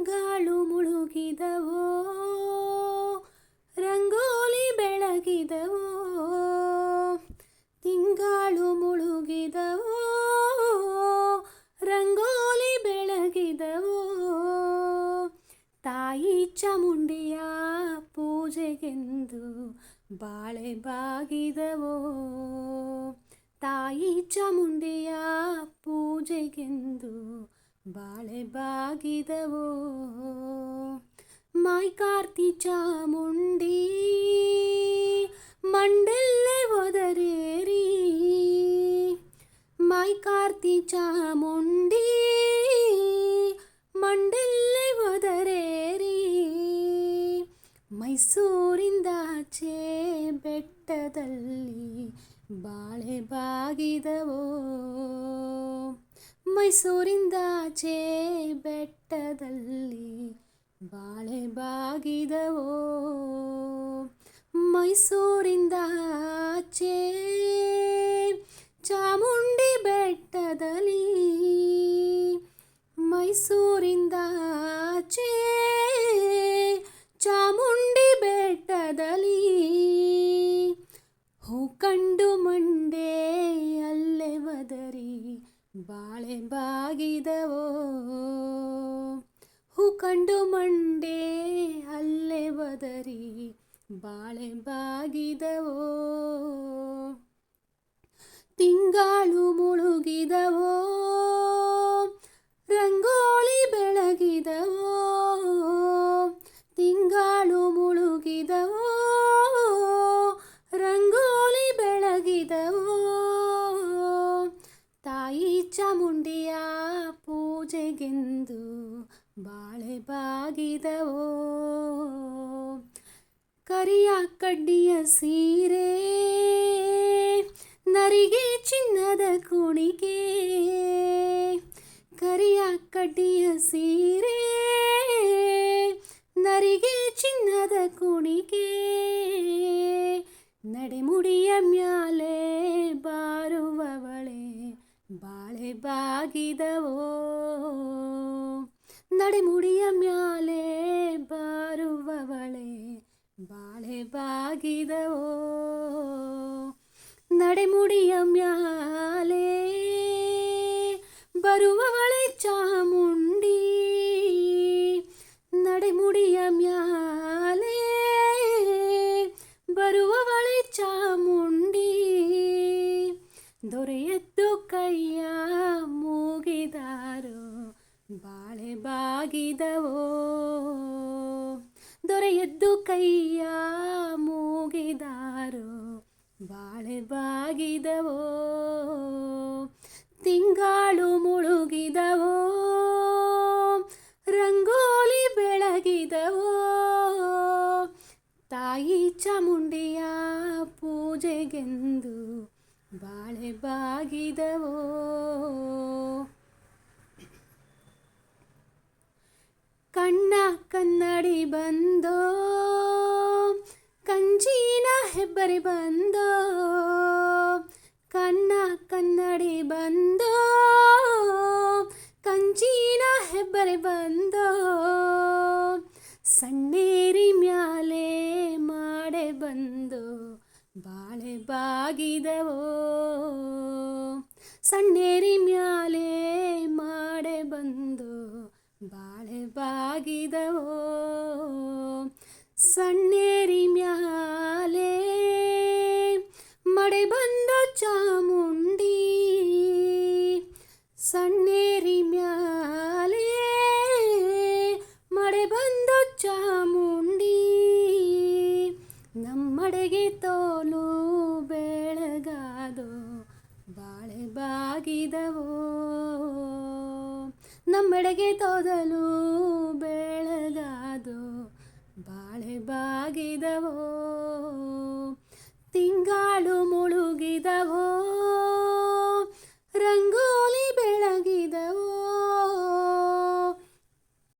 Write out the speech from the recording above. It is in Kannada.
ತಿಂಗಾಳು ಮುಳುಗಿದವೋ? ರಂಗೋಲಿ ಬೆಳಗಿದವೋ? ತಿಂಗಾಳು ಮುಳುಗಿದವೋ? ರಂಗೋಲಿ ಬೆಳಗಿದವೋ? ತಾಯಿ ಚಾಮುಂಡಿಯ ಪೂಜೆಗೆಂದು ಬಾಳೆ ಬಾಗಿದವೋ? ತಾಯಿ ಚಾಮುಂಡಿಯ ಪೂಜೆಗೆಂದು ಬಾಳೆ ಬಾಗಿದವೋ? ಮಾಯ್ ಕಾರ್ತಿ ಚಾಮುಂಡಿ, ಮಂಡೆಲ್ಲೆ ಒದರೇರಿ? ಮಾಯ್ ಕಾರ್ತಿ ಚಾಮುಂಡಿ, ಮಂಡೆಲ್ಲೆ ಒದರೇರಿ? ಮೈಸೂರಿಂದಾಚೆ ಬೆಟ್ಟದಲ್ಲಿ ಬಾಳೆ ಬಾಗಿದವೋ? ಮೈಸೂರಿಂದಾಚೆ ಬೆಟ್ಟದಲ್ಲಿ ಬಾಳೆ ಬಾಗಿದವೋ? ಮೈಸೂರಿಂದಾಚೆ ಚಾಮುಂಡಿ ಬೆಟ್ಟದಲ್ಲಿ ಮೈಸೂರಿಂದಾಚೆ ಚಾಮುಂಡಿ ಬೆಟ್ಟದಲ್ಲಿ ಬಾಳೆ ಬಾಗಿದವೋ? ಹೂ ಕಂಡು ಮಂಡೆ ಅಲ್ಲೇ ಬದರಿ ಬಾಳೆ ಬಾಗಿದವೋ? ತಿಂಗಾಳು ಮುಳುಗಿದವೋ? ತಾಯಿ ಚಾಮುಂಡಿಯ ಪೂಜೆಗೆಂದು ಬಾಳೆ ಬಾಗಿದವೋ ಕರಿಯ ಕಡ್ಡಿಯ ಸೀರೆ ನರಿಗೆ ಚಿನ್ನದ ಕುಣಿಕೆ ಕರಿಯ ಕಡ್ಡಿಯ ಸೀರೆ ನರಿಗೆ ಚಿನ್ನದ ಕುಣಿಕೆ ನಡೆಮುಡಿಯ ಮ್ಯಾಲೆ ಬಾರುವವಳೆ ಬಾಳೆ ಬಾಗಿದವೋ ನಡೆಮುಡಿಯ ಮ್ಯಾಲೆ ಬಾರುವವಳೆ ಬಾಳೆ ಬಾಗಿದವೋ ನಡೆಮುಡಿಯ ಮ್ಯಾಲೆ ಬರುವವಳೆ ಚಾಮುಂಡಿ ನಡೆಮುಡಿಯ ಮ್ಯಾಲೆ ಬರುವವಳೆ ಚಾಮುಂಡಿ ದೊರೆಯದ್ದು ಕೈಯ ಮೂಗಿದಾರೋ ಬಾಳೆ ಬಾಗಿದವೋ? ದೊರೆಯದ್ದು ಕೈಯ ಮೂಗಿದಾರೋ, ಬಾಳೆ ಬಾಗಿದವೋ? ತಿಂಗಾಳು ಮುಳುಗಿದವೋ? ರಂಗೋಲಿ ಬೆಳಗಿದವೋ? ತಾಯಿ ಚಾಮುಂಡಿಯ ಪೂಜೆಗೆಂದು ಬಾಳೆ ಬಾಗಿದವೋ ಕಣ್ಣ ಕನ್ನಡಿ ಬಂದೋ, ಕಂಚಿನ ಹೆಬ್ಬರಿ ಬಂದೋ, ಕಣ್ಣ ಕನ್ನಡಿ ಬಂದೋ, ಕಂಚಿನ ಹೆಬ್ಬರಿ ಬಂದೋ, ಸಣ್ಣೇರಿ ಮ್ಯಾಲೆ ಮಾಡೆ ಬಂದೋ, ಬಾಳೆ ಬಾಗಿದವೋ, ಸಣ್ಣೇರಿ ಮ್ಯಾಲೆ ಮಾಡೆ ಬಂದೋ ಬಾಳೆ ಬಾಗಿದವೋ? ಸಣ್ಣೇರಿ ಮ್ಯಾಲೆ ಮಡೆ ಬಂದ ಚಾಮುಂಡಿ. ಸಣ್ಣೇರಿ ಮ್ಯಾಲೆ ಮಡೆ ಬಂದ ಚಾಮುಂಡಿ. ನಮ್ಮಡೆಗೆ ತೋಲು ಬೆಳಗಾದೋ? ಬಾಳೆ ಬಾಗಿದವೋ? ನಮ್ಮೆಡೆಗೆ ತೋದಲು ಬೆಳಗಾದು ಬಾಳೆ ಬಾಗಿದವೋ ತಿಂಗಾಳು ಮುಳುಗಿದವೋ